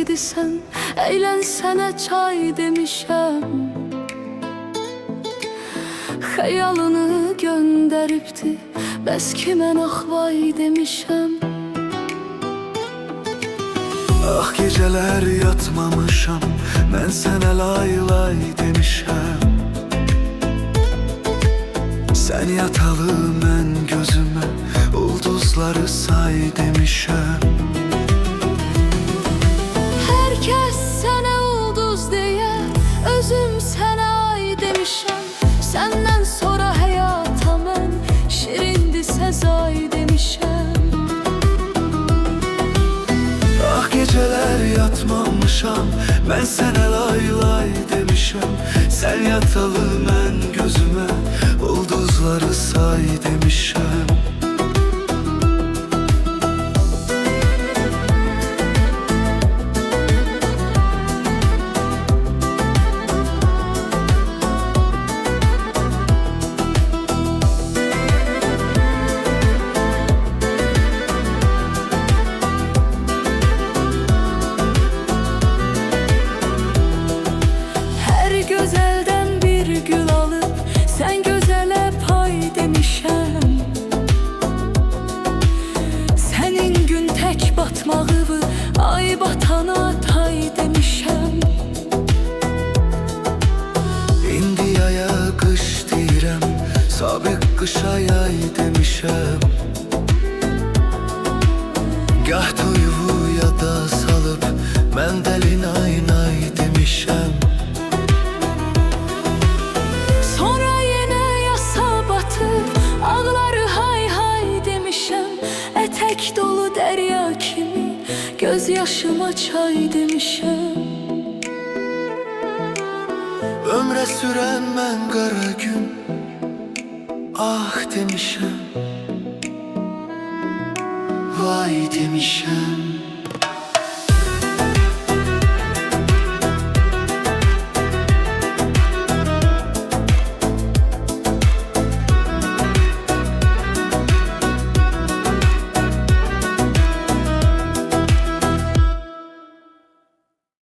şirindisən Əylənsənə çay demişəm Xəyalını göndəribdi Bəs ki mən demişəm Ah geceler yatmamışam Ben sana lay lay demişem. Sen yatalı ben gözüme Ulduzları say demişem yatmamışam Ben sana lay lay demişem Sen yatalı Qışa yay demişəm Gah toyuvu yada salıb Mən dəli nay demişəm Sonra yenə yasa batıb Ağları hay hay demişəm Ətək dolu dərya kimi Göz yaşıma çay demişəm Ömrə sürən mən qara gün Ah demişəm Vay demişəm